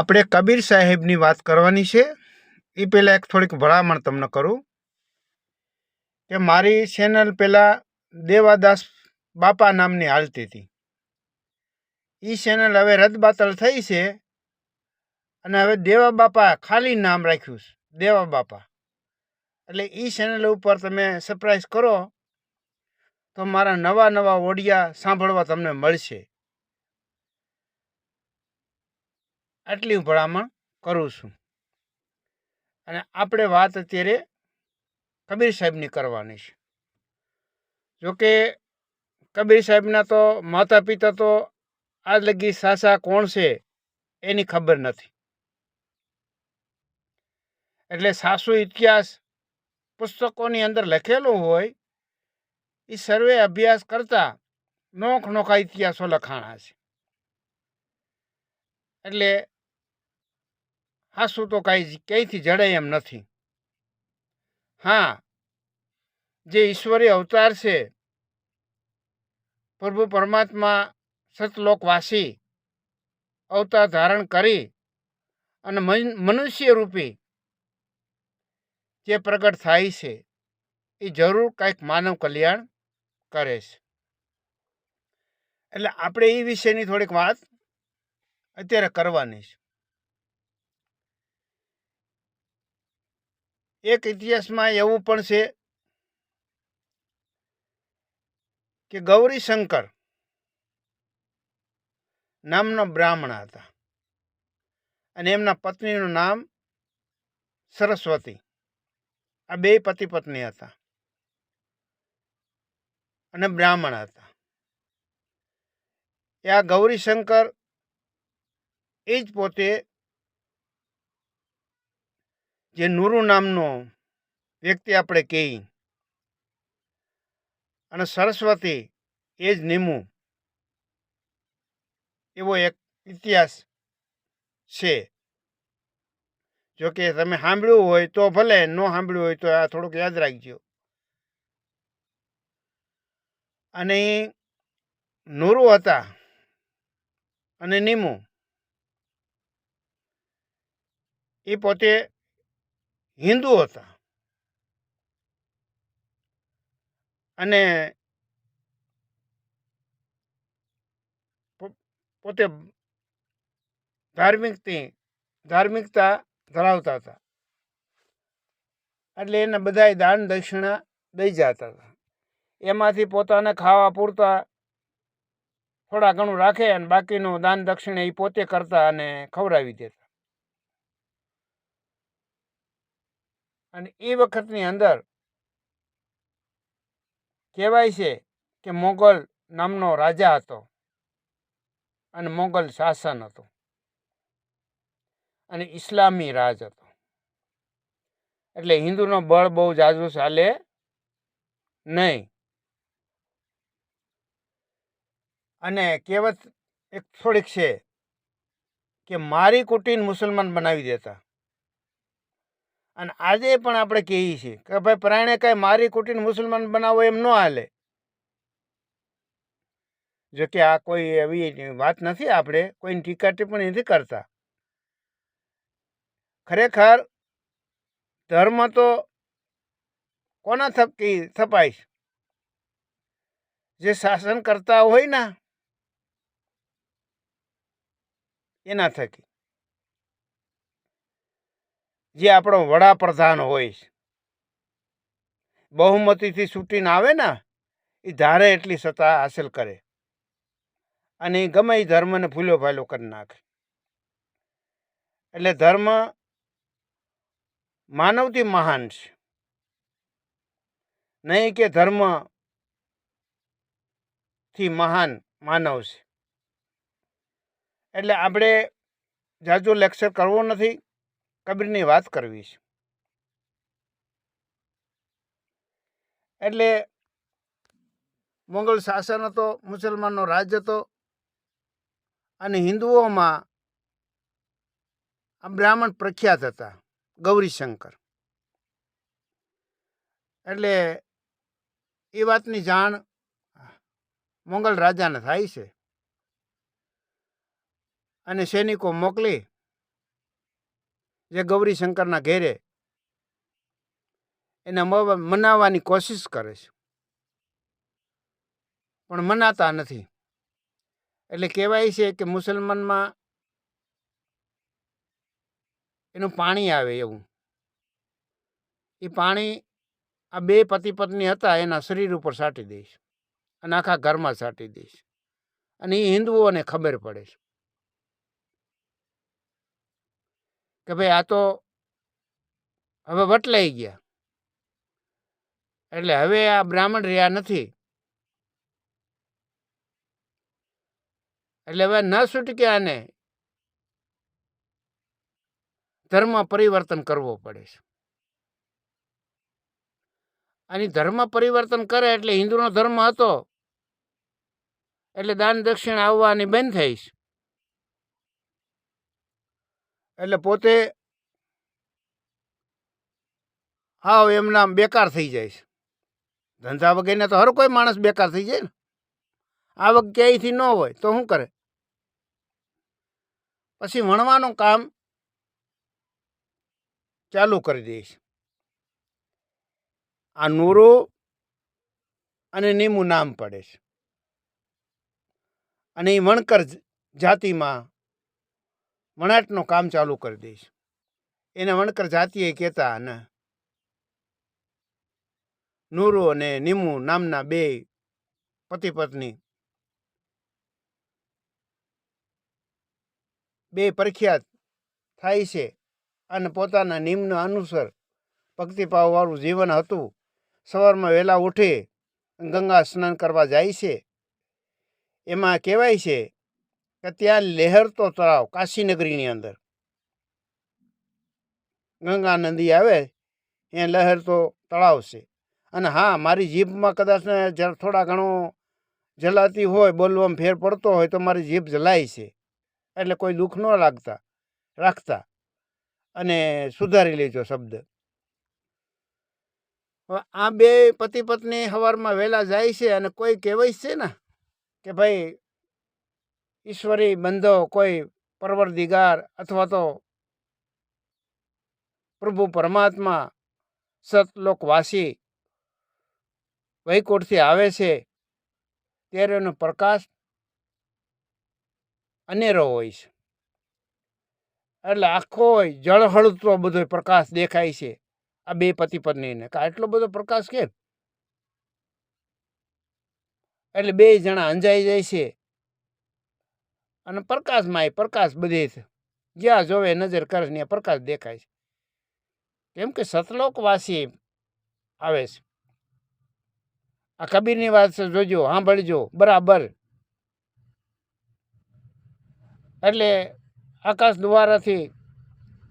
આપણે કબીર સાહેબની વાત કરવાની છે. એ પહેલાં એક થોડીક ભલામણ તમને કરું. કે મારી ચેનલ પહેલાં દેવાદાસ બાપા નામની હાલતી હતી. એ ચેનલ હવે રદબાતલ થઈ છે અને હવે દેવા બાપા ખાલી નામ રાખ્યું છે. દેવા બાપા. એટલે એ ચેનલ ઉપર તમે સરપ્રાઈઝ કરો તો મારા નવા નવા ઓડિયા સાંભળવા તમને મળશે. આટલી ભલામણ કરું છું. અને આપણે વાત અત્યારે કબીર સાહેબની કરવાની છે. જોકે કબીર સાહેબના તો માતા પિતા તો આજ લગી સાસા કોણ છે એની ખબર નથી. એટલે સાસુ ઇતિહાસ પુસ્તકોની અંદર લખેલું હોય એ સર્વે અભ્યાસ કરતા નોખ નોખા ઇતિહાસો લખાણા છે. એટલે હાસું તો કાંઈ ક્યાંયથી જડાય એમ નથી. હા, જે ઈશ્વરી અવતાર છે, પ્રભુ પરમાત્મા સતલોકવાસી, અવતાર ધારણ કરી અને મન- મનુષ્ય રૂપી જે પ્રગટ થાય છે, એ જરૂર કાંઈક માનવ કલ્યાણ કરે છે. એટલે આપણે એ વિશેની થોડીક વાત અત્યારે કરવાની છે. એક ઇતિહાસમાં એવું પણ છે કે ગૌરીશંકર નામના બ્રાહ્મણ હતા અને એમના પત્નીનું નામ સરસ્વતી. આ બે પતિ પત્ની હતા અને બ્રાહ્મણ હતા. એ આ ગૌરીશંકર એ જ પોતે જે નુરુ નામનો વ્યક્તિ આપણે કહી અને સરસ્વતી એ જ નિમુ. એવો એક ઇતિહાસ છે. જો કે તમે સાંભળ્યું હોય તો ભલે, ન સાંભળ્યું હોય તો આ થોડુંક યાદ રાખજો. અને નુરુ હતા અને નિમુ. એ પોતે હિન્દુ હતા. અને પોતે ધાર્મિકથી, ધાર્મિકતા ધરાવતા હતા. એટલે એને બધાય દાન દક્ષિણા દઈ જતા હતા. એમાંથી પોતાને ખાવા પૂરતા થોડા ઘણું રાખે અને બાકીનું દાન દક્ષિણા એ પોતે કરતા અને ખવડાવી દેતા. અને એ વખતની અંદર કહેવાય છે કે મોગલ નામનો રાજા હતો અને મોગલ શાસન હતું અને ઇસ્લામી રાજ હતો. એટલે હિન્દુનો બળ બહુ જાજુ ચાલે નહીં. અને કહેવત એક થોડીક છે કે મારી કુટીન મુસલમાન બનાવી દેતા. અને આજે પણ આપણે કહીએ છીએ કે ભાઈ પ્રાણે કાંઈ મારી કુટીને મુસલમાન બનાવો એમ ન હાલે. જો કે આ કોઈ એવી વાત નથી આપણે, કોઈની ટીકા ટિપ્પણી નથી કરતા. ખરેખર ધર્મ તો કોના થકી થપાય જે શાસન કરતા હોય ને, એના થકી. જે આપણો વડાપ્રધાન હોય બહુમતીથી છૂટીને આવે ને એ ધારે એટલી સત્તા હાંસલ કરે. અને એ ગમે એ ધર્મને ફૂલો ફાલો કરી નાખે. એટલે ધર્મ માનવથી મહાન છે. નહીં કે ધર્મથી મહાન માનવ છે. એટલે આપણે જાજુ લેક્ચર કરવો નથી. કબીરની વાત કરવી છે. એટલે મોગલ શાસન હતો, મુસલમાનનો રાજ હતો અને હિન્દુઓમાં આ બ્રાહ્મણ પ્રખ્યાત હતા, ગૌરીશંકર. એટલે એ વાતની જાણ મોગલ રાજાને થાય છે. અને સૈનિકો મોકલી જે ગૌરી શંકરના ઘેરે એને મનાવવાની કોશિશ કરે છે. પણ મનાતા નથી. એટલે કહેવાય છે કે મુસલમાનમાં એનું પાણી આવે એવું. એ પાણી આ બે પતિ પત્ની હતા એના શરીર ઉપર છાંટી દઈશ અને આખા ઘરમાં છાંટી દઈશ અને એ હિન્દુઓને ખબર પડે છે. કે ભાઈ આ તો હવે વટલાઈ ગયા. એટલે હવે આ બ્રાહ્મણ રહ્યા નથી. એટલે હવે ન છૂટકે આને ધર્મ પરિવર્તન કરવો પડે છે. અને ધર્મ પરિવર્તન કરે એટલે હિન્દુનો ધર્મ હતો. એટલે દાન દક્ષિણ આવવાની બંધ થઈ છે એટલે પોતે હાવ એમના બેકાર થઈ જાય છે. ધંધા વગેરે તો હર કોઈ માણસ બેકાર થઈ જાય ને. આવક ક્યાંયથી ન હોય તો શું કરે? પછી વણવાનું કામ ચાલુ કરી દઈશ આ નૂરો અને નીમું નામ પડે છે. અને એ વણકર જાતિમાં વણાટનું કામ ચાલુ કરી દઈશ. એને વણકર જાતિએ કહેતા અને નૂરુ અને નિમુ નામના બે પતિ પત્ની બે પ્રખ્યાત થાય છે અને પોતાના નિમ્ન અનુસાર ભક્તિભાવવાળું જીવન હતું. સવારમાં વહેલા ઉઠે ગંગા સ્નાન કરવા જાય છે. એમાં કહેવાય છે કે ત્યાં લહેરતો તળાવ, કાશીનગરીની અંદર. ગંગા નદી આવે એ લહેરતો તળાવ છે. અને હા, મારી જીભમાં કદાચ જરા થોડા ઘણો જલાતી હોય, બોલવામાં ફેર પડતો હોય, તો મારી જીભ જલાય છે. એટલે કોઈ દુઃખ ન લાગતા, રાખતા. અને સુધારી લેજો શબ્દ. આ બે પતિ પત્ની સવારમાં વહેલા જાય છે અને કોઈ કહેવાય છે ને, કે ભાઈ ઈશ્વરી બંધો કોઈ પરવરદિગાર અથવા તો પ્રભુ પરમાત્મા સતલોકવાસી વૈકુંઠથી આવે છે, ત્યારે એનો પ્રકાશ અનેરો હોય છે. એટલે આખો જળહળતો બધો પ્રકાશ દેખાય છે, આ બે પતિ પત્નીને. કે આટલો બધો પ્રકાશ કેમ? એટલે બે જણા અંજાઈ જાય છે અને પ્રકાશમાં એ પ્રકાશ બધે છે. જ્યાં જોવે નજર કરે ને પ્રકાશ દેખાય છે. કેમ કે સતલોકવાસી આવે છે. આ કબીરની વાત છે, જોજો, સાંભળજો, બરાબર. એટલે આકાશ દ્વારાથી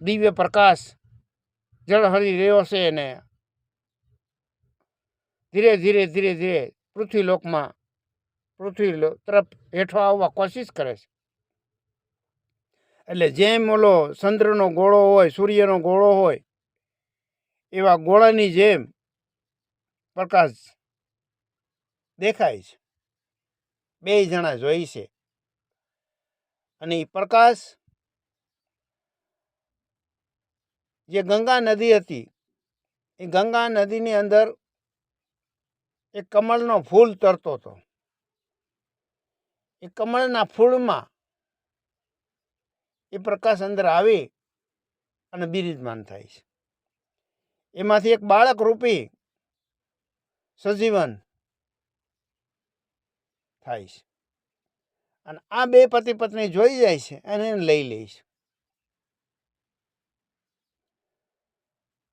દિવ્ય પ્રકાશ જળહળી રહ્યો છે અને ધીરે ધીરે ધીરે ધીરે પૃથ્વીલોકમાં પૃથ્વી તરફ હેઠો આવવા કોશિશ કરે છે. એટલે જેમ ઓલો ચંદ્રનો ગોળો હોય, સૂર્યનો ગોળો હોય, એવા ગોળાની જેમ પ્રકાશ દેખાય છે. બે જણા જોઈ છે. અને એ પ્રકાશ જે ગંગા નદી હતી, એ ગંગા નદીની અંદર એક કમળનો ફૂલ તરતો હતો. એ કમળના ફૂલમાં એ પ્રકાશ અંદર આવી અને બિરાજમાન થાય છે. એમાંથી એક બાળક રૂપી સજીવન થાય છે. અને આ બે પતિ પત્ની જોઈ જાય છે અને એને લઈ લે છે.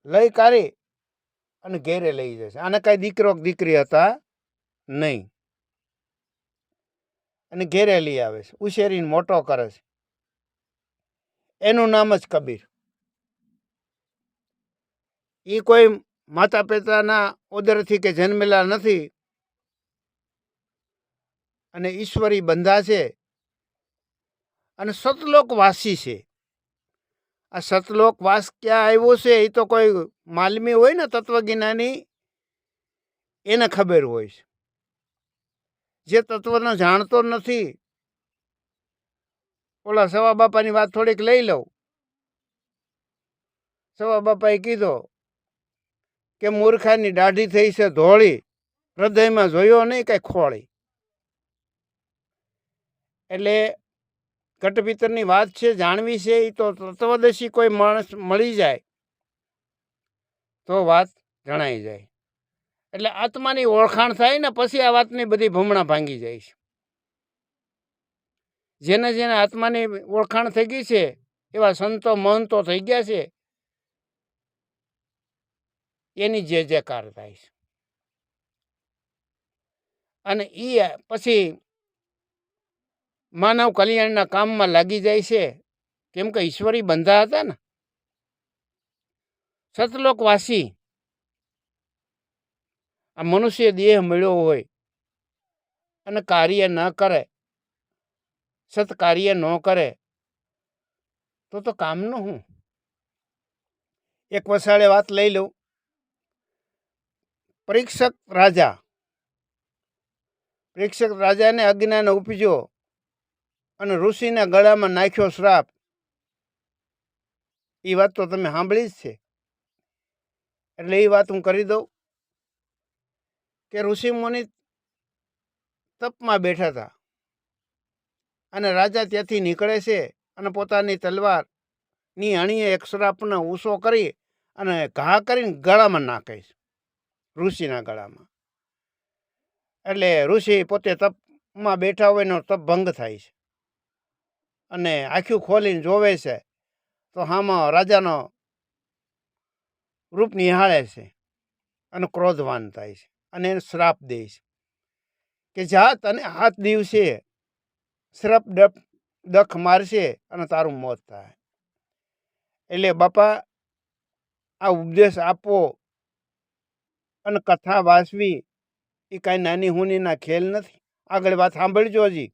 લઈ કાઢી અને ઘેરે લઈ જાય છે. આને કાંઈ દીકરો દીકરી હતા નહીં. અને ઘેરે લઈ આવે છે. ઉછેરીને મોટો કરે છે. એનું નામ જ કબીર. એ કોઈ માતા પિતાના ઓદરથી કે જન્મેલા નથી. અને ઈશ્વરી બંધા છે. અને સતલોકવાસી છે. આ સતલોકવાસ ક્યાં આવ્યો છે એ તો કોઈ માલમી હોય ને તત્વજ્ઞાની, એને ખબર હોય છે. જે તત્વને જાણતો નથી ઓલા સવા બાપાની વાત થોડીક લઈ લઉં. સવા બાપાએ કીધો કે મૂર્ખાની દાઢી થઈ છે ધોળી, હૃદયમાં જોયો નહીં કાંઈ ખોળી. એટલે કટપિતરની વાત છે, જાણવી છે એ તો તત્વદશી કોઈ માણસ મળી જાય તો વાત જણાઈ જાય. એટલે આત્માની ઓળખાણ થાય ને પછી આ વાતની બધી ભમણા ભાંગી જાય છે. જેને જેને આત્માની ઓળખાણ થઈ ગઈ છે, એવા સંતો મહંતો થઈ ગયા છે, એની જે જયકાર થાય છે. અને એ પછી માનવ કલ્યાણના કામમાં લાગી જાય છે, કેમ કે ઈશ્વરી બંધા હતા ને. સતલોકવાસી, આ મનુષ્ય દેહ મળ્યો હોય અને કાર્ય ન કરે સત્કાર્ય ન કરે, તો તો કામનું હું? એક વસાડે વાત લઈ લઉં. પરીક્ષક રાજા. પરીક્ષક રાજાને અજ્ઞાન ઉપજ્યો અને ઋષિના ગળામાં નાખ્યો શ્રાપ. એ વાત તો તમે સાંભળી જ છે. એટલે એ વાત હું કરી દઉં કે ઋષિ મુનિ તપમાં બેઠા હતા. અને રાજા ત્યાંથી નીકળે છે અને પોતાની તલવારની અણીએ એક શ્રાપનો ઊંસો કરી અને ઘા કરીને ગળામાં નાખે છે, ઋષિના ગળામાં. એટલે ઋષિ પોતે તપમાં બેઠા હોય એનો તપ ભંગ થાય છે. અને આખું ખોલીને જોવે છે, તો હામાં રાજાનો રૂપ નિહાળે છે અને ક્રોધવાન થાય છે અને એને શ્રાપ દે છે કે જા તને હાથ દિવસે શ્રાપ ડપ દખ મારશે અને તારું મોત થાય. એટલે બાપા, આ ઉપદેશ આપો અને કથા વાંચવી. એ કાંઈ નાની હુનીના ખેલ નથી. આગળ વાત સાંભળજો હજી.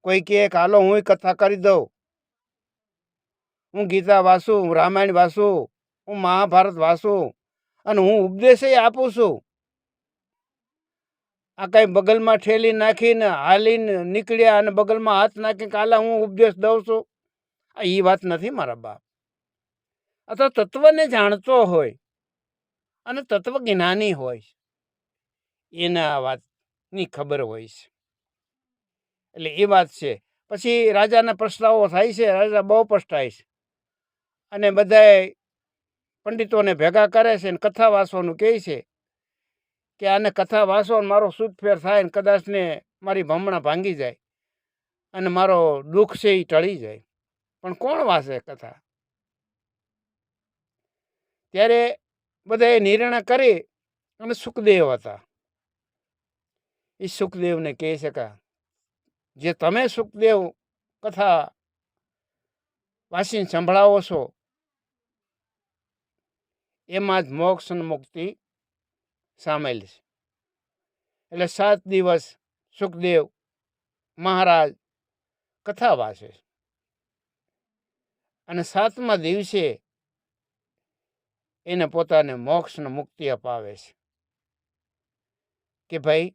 કોઈ કહે હાલો, હું કથા કરી દઉં. હું ગીતા વાંચું, હું રામાયણ વાંચું, હું મહાભારત વાંચું અને હું ઉપદેશ આપું છું. આ કાંઈ બગલમાં ઠેલી નાખીને હાલીને નીકળ્યા અને બગલમાં હાથ નાખીને કાલા હું ઉપદેશ દઉં છું. આ એ વાત નથી મારા બાપ. તો તત્વને જાણતો હોય અને તત્વ જ્ઞાની હોય, એને આ વાતની ખબર હોય છે. એટલે એ વાત છે. પછી રાજાના પ્રસ્તાવો થાય છે, રાજા બહુ પસ્તાય છે. અને બધાય પંડિતોને ભેગા કરે છે અને કથા વાંચવાનું કહે છે. કે આને કથા વાંચો મારો ફેર થાય ને કદાચ ને મારી ભમણા ભાંગી જાય અને મારો દુઃખ છે એ ટળી જાય. પણ કોણ વાંચે કથા? ત્યારે બધાએ નિર્ણય કરી અને સુખદેવ હતા. એ સુખદેવને કહે છે કે, જે તમે સુખદેવ કથા વાંચીને સંભળાવો છો, એમાં જ મોક્ષ મુક્તિ સામેલ છે. એટલે સાત દિવસ સુખદેવ, મહારાજ કથા વાંચે છે. અને સાતમા દિવસે એને પોતાને મોક્ષને મુક્તિ અપાવે છે. કે ભાઈ,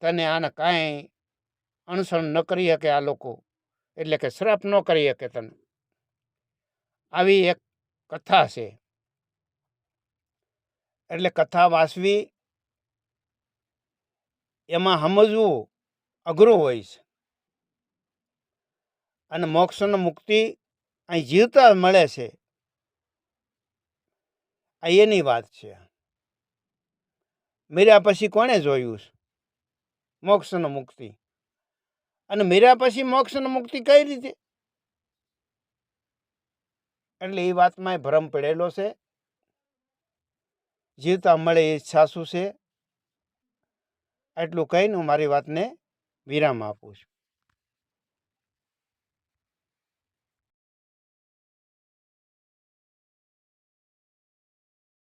તને આને કાંઈ અણસણ ન કરી શકે આ લોકો, એટલે કે શ્રાપ ન કરી શકે તને. આવી એક કથા છે. એટલે કથા વાંચવી એમાં સમજવું અઘરું હોય છે. અને મોક્ષનો મુક્તિ અહીં જીવતા મળે છે. આ એની વાત છે. મેર્યા પછી કોણે જોયું છે? મોક્ષનો મુક્તિ. અને મેર્યા પછી મોક્ષનો મુક્તિ કઈ રીતે? એટલે એ વાતમાં ભ્રમ પડેલો છે. જીવતા મળે એ સાસુ છે? એટલું કહીને હું મારી વાતને વિરામ આપું છું.